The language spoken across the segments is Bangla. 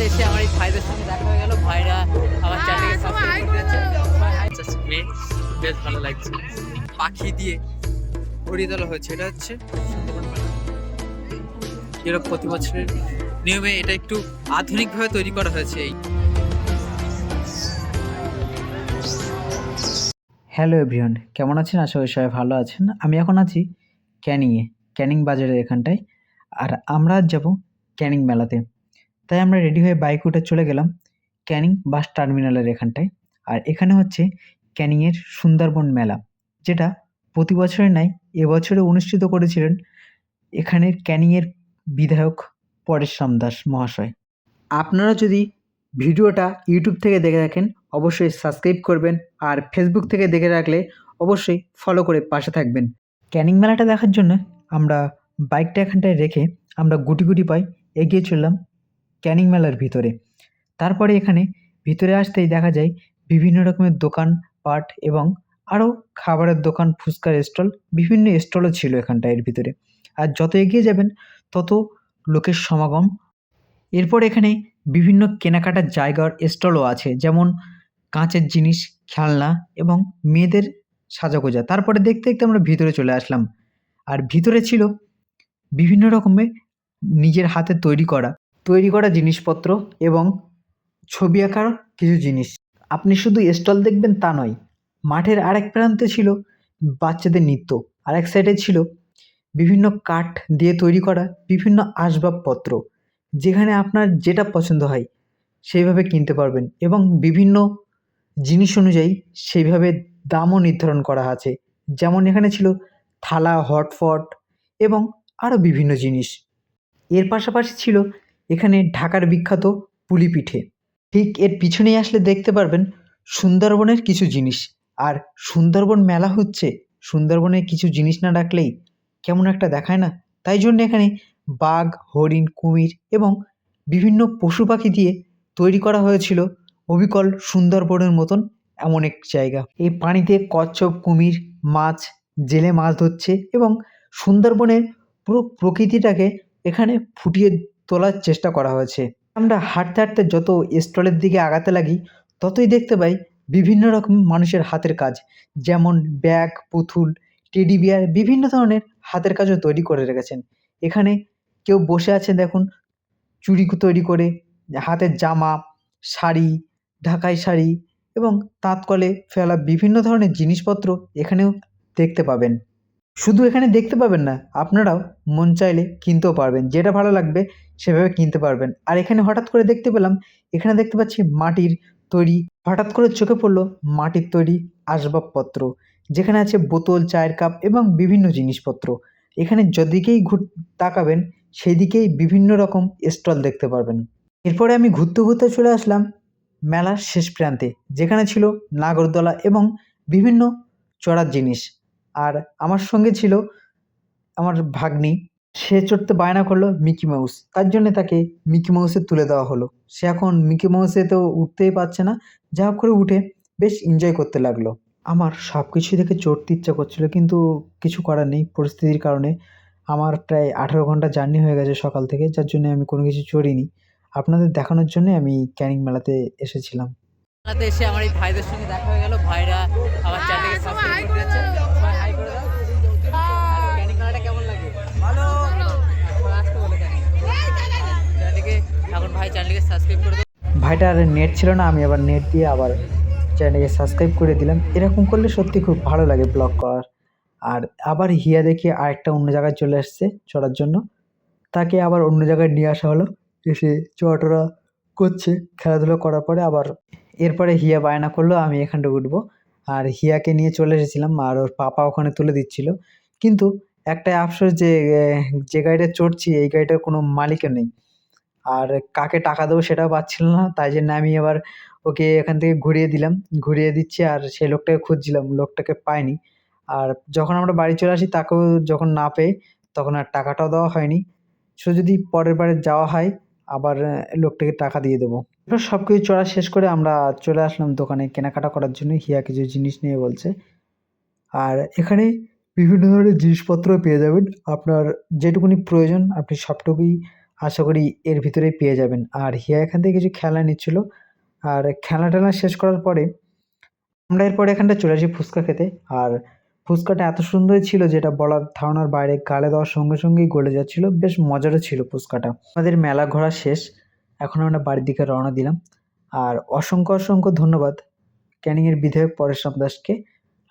মেলাতে এসে আমার এই ভাইদের সঙ্গে দেখা হয়ে গেল। ভাইরা আমার চ্যানেলকে সাবস্ক্রাইব করে। বেশ ভালো লাগছে। পাখি দিয়ে ভরিয়ে তোলা হয়েছে এটা হচ্ছে সুন্দরবন এরকম প্রতি বছরের নিয়মে এটা একটু আধুনিকভাবে তৈরি করা হয়েছে এই। হ্যালো এভরিওয়ান কেমন আছেন? আশা করি সবাই ভালো আছেন। আমি এখন আছি ক্যানিংয়ে ক্যানিং বাজারের এখানটায়। আর আমরা যাব ক্যানিং মেলাতে। তাই আমরা রেডি হয়ে বাইক উঠে চলে গেলাম ক্যানিং বাস টার্মিনালের এখানটায়। আর এখানে হচ্ছে ক্যানিংয়ের সুন্দরবন মেলা, যেটা প্রতি বছরের নাই এবছরে অনুষ্ঠিত করেছিলেন এখানের ক্যানিংয়ের বিধায়ক পরেশরাম দাস মহাশয়। আপনারা যদি ভিডিওটা ইউটিউব থেকে দেখে থাকেন, অবশ্যই সাবস্ক্রাইব করবেন আর ফেসবুক থেকে দেখে রাখলে অবশ্যই ফলো করে পাশে থাকবেন। ক্যানিং মেলাটা দেখার জন্য আমরা বাইকটা এখানটায় রেখে আমরা গুটি গুটি পাই এগিয়ে চললাম ক্যানিং মেলার ভিতরে। তারপরে এখানে ভিতরে আসতেই দেখা যায় বিভিন্ন রকমের দোকান, পাট এবং আরও খাবারের দোকান, ফুচকার স্টল, বিভিন্ন স্টলও ছিল এখানটায় এর ভিতরে। আর যত এগিয়ে যাবেন, তত লোকের সমাগম। এরপর এখানে বিভিন্ন কেনাকাটার জায়গার স্টলও আছে, যেমন কাঁচের জিনিস, খেলনা এবং মেয়েদের সাজাগোজা। তারপরে দেখতে দেখতে আমরা ভিতরে চলে আসলাম। আর ভিতরে ছিল বিভিন্ন রকমের নিজের হাতে তৈরি করা তৈরি করা জিনিসপত্র এবং ছবি আঁকার কিছু জিনিস। আপনি শুধু স্টল দেখবেন তা নয়, মাঠের আরেক প্রান্তে ছিল বাচ্চাদের নৃত্য, আরেক সাইডে ছিল বিভিন্ন কাঠ দিয়ে তৈরি করা বিভিন্ন আসবাবপত্র, যেখানে আপনার যেটা পছন্দ হয় সেইভাবে কিনতে পারবেন এবং বিভিন্ন জিনিস অনুযায়ী সেইভাবে দামও নির্ধারণ করা আছে। যেমন এখানে ছিল থালা হটপট এবং আরও বিভিন্ন জিনিস। এর পাশাপাশি ছিল এখানে ঢাকার বিখ্যাত পুলি পিঠে ঠিক এর পিছনেই আসলে দেখতে পারবেন সুন্দরবনের কিছু জিনিস। আর সুন্দরবন মেলা হচ্ছে সুন্দরবনের কিছু জিনিস না রাখলেই কেমন একটা দেখায় না? তাই জন্য এখানে বাঘ, হরিণ, কুমির এবং বিভিন্ন পশু পাখি দিয়ে তৈরি করা হয়েছিল অবিকল সুন্দরবনের মতন এমন এক জায়গা। এই পানিতে কচ্ছপ, কুমির, মাছ, জেলে মাছ ধরছে এবং সুন্দরবনের পুরো প্রকৃতিটাকে এখানে ফুটিয়ে তোলার চেষ্টা করা হয়েছে। আমরা হাঁটতে হাঁটতে যত স্টলের দিকে আগাতে লাগি, ততই দেখতে পাই বিভিন্ন রকম মানুষের হাতের কাজ। যেমন ব্যাগ, পুতুল, টেডি বিয়ার, বিভিন্ন ধরনের হাতের কাজও তৈরি করে রেখেছেন। এখানে কেউ বসে আছেন দেখুন চুরি তৈরি করে, হাতের জামা, শাড়ি, ঢাকাই শাড়ি এবং তাঁত কলে ফেলা বিভিন্ন ধরনের জিনিসপত্র এখানেও দেখতে পাবেন। শুধু এখানে দেখতে পাবেন না, আপনারাও মন চাইলে কিনতেও পারবেন। যেটা ভালো লাগবে সেভাবে কিনতে পারবেন। আর এখানে হঠাৎ করে দেখতে পেলাম, এখানে দেখতে পাচ্ছি মাটির তৈরি, হঠাৎ করে চোখে পড়ল মাটির তৈরি আসবাবপত্র, যেখানে আছে বোতল, চায়ের কাপ এবং বিভিন্ন জিনিসপত্র। এখানে যদিকেই ঘুর, তাকাবেন সেই দিকেই বিভিন্ন রকম স্টল দেখতে পারবেন। এরপরে আমি ঘুরতে ঘুরতে চলে আসলাম মেলার শেষ প্রান্তে, যেখানে ছিল নাগরদোলা এবং বিভিন্ন চড়ার জিনিস। আর আমার সঙ্গে ছিল আমার ভাগ্নি। সে চড়তে বায়না করল মিকি মাউস। তার জন্য তাকে মিকি মাউসে তুলে দেওয়া হলো। সে এখন মিকি মাউসে তো উঠতেই পারছে না। যা হোক করে উঠে বেশ এনজয় করতে লাগল। আমার সব কিছু দেখে চড়তে ইচ্ছা করছিল কিন্তু কিছু করার নেই। পরিস্থিতির কারণে আমার প্রায় আঠারো ঘণ্টা জার্নি হয়ে গেছে সকাল থেকে যার জন্য আমি কোনো কিছু চড়িনি। আপনাদের দেখানোর জন্যই আমি ক্যানিং মেলাতে এসেছিলাম। মেলাতে এসে আমার এই ভাইদের সঙ্গে দেখা হয়ে গেল। ভাইরা আমার চ্যানেলকে সাবস্ক্রাইব করে ভাইটার নেট ছিল না আমি আবার নেট দিয়ে আবার চ্যানেলকে সাবস্ক্রাইব করে দিলাম। এরকম করলে সত্যি খুব ভালো লাগে ব্লগ করার। আর আবার হিয়া দেখে আরেকটা অন্য জায়গায় চলে আসছে চড়ার জন্য। তাকে আবার অন্য জায়গায় নিয়ে আসা হলো। এসে চড়াটরা করছে খেলাধুলো করার পরে আবার এরপরে হিয়া বায়না করল আমি এখানটা উঠবো। আর হিয়াকে নিয়ে চলে এসেছিলাম আর ওর পাপা ওখানে তুলে দিচ্ছিল। কিন্তু একটা আফসোস যে যে গাড়িটা চড়ছি, এই গাড়িটার কোনো মালিকও নেই। আর কাকে টাকা দেবো সেটাও পাচ্ছিল না, তাই জন্য আমি এবার ওকে এখান থেকে ঘুরিয়ে দিলাম। ঘুরিয়ে দিচ্ছি আর সেই লোকটাকে খুঁজছিলাম, লোকটাকে পাইনি। আর যখন আমরা বাড়ি চলে আসি, তাকেও যখন না পেয়ে তখন আর টাকাটাও দেওয়া হয়নি। সো যদি পরের বারে যাওয়া হয়, আবার লোকটাকে টাকা দিয়ে দেবো। এবার সব কিছু চড়া শেষ করে আমরা চলে আসলাম দোকানে কেনাকাটা করার জন্য। হিয়া কিছু জিনিস নিয়ে বলছে। আর এখানে বিভিন্ন ধরনের জিনিসপত্র পেয়ে যাবেন। আপনার যেটুকুনি প্রয়োজন আপনি সবটুকুই আশা করি এর ভিতরেই পেয়ে যাবেন। আর হিয়া এখান থেকে কিছু খেলা নিচ্ছিল। আর খেলা টেলা শেষ করার পরে আমরা এরপরে এখানটা চলে আসি ফুচকা খেতে। আর ফুচকাটা এত সুন্দর ছিল যেটা বলার ধারণার বাইরে গালে দেওয়ার সঙ্গে সঙ্গেই গলে যাচ্ছিল। বেশ মজারও ছিল ফুচকাটা। আমাদের মেলা ঘোরা শেষ। এখন আমরা বাড়ির দিকে রওনা দিলাম। আর অসংখ্য অসংখ্য ধন্যবাদ ক্যানিংয়ের বিধায়ক পরেশরাম দাসকে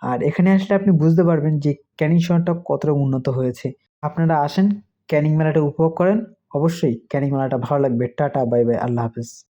আর এখানে আসলে আপনি বুঝতে পারবেন যে ক্যানিং শহরটা কতটা উন্নত হয়েছে। আপনারা আসেন, ক্যানিং মেলাটা উপভোগ করেন। অবশ্যই ক্যানিং মেলাটা ভালো লাগবে। টাটা, বাই বাই, আল্লাহ হাফিজ।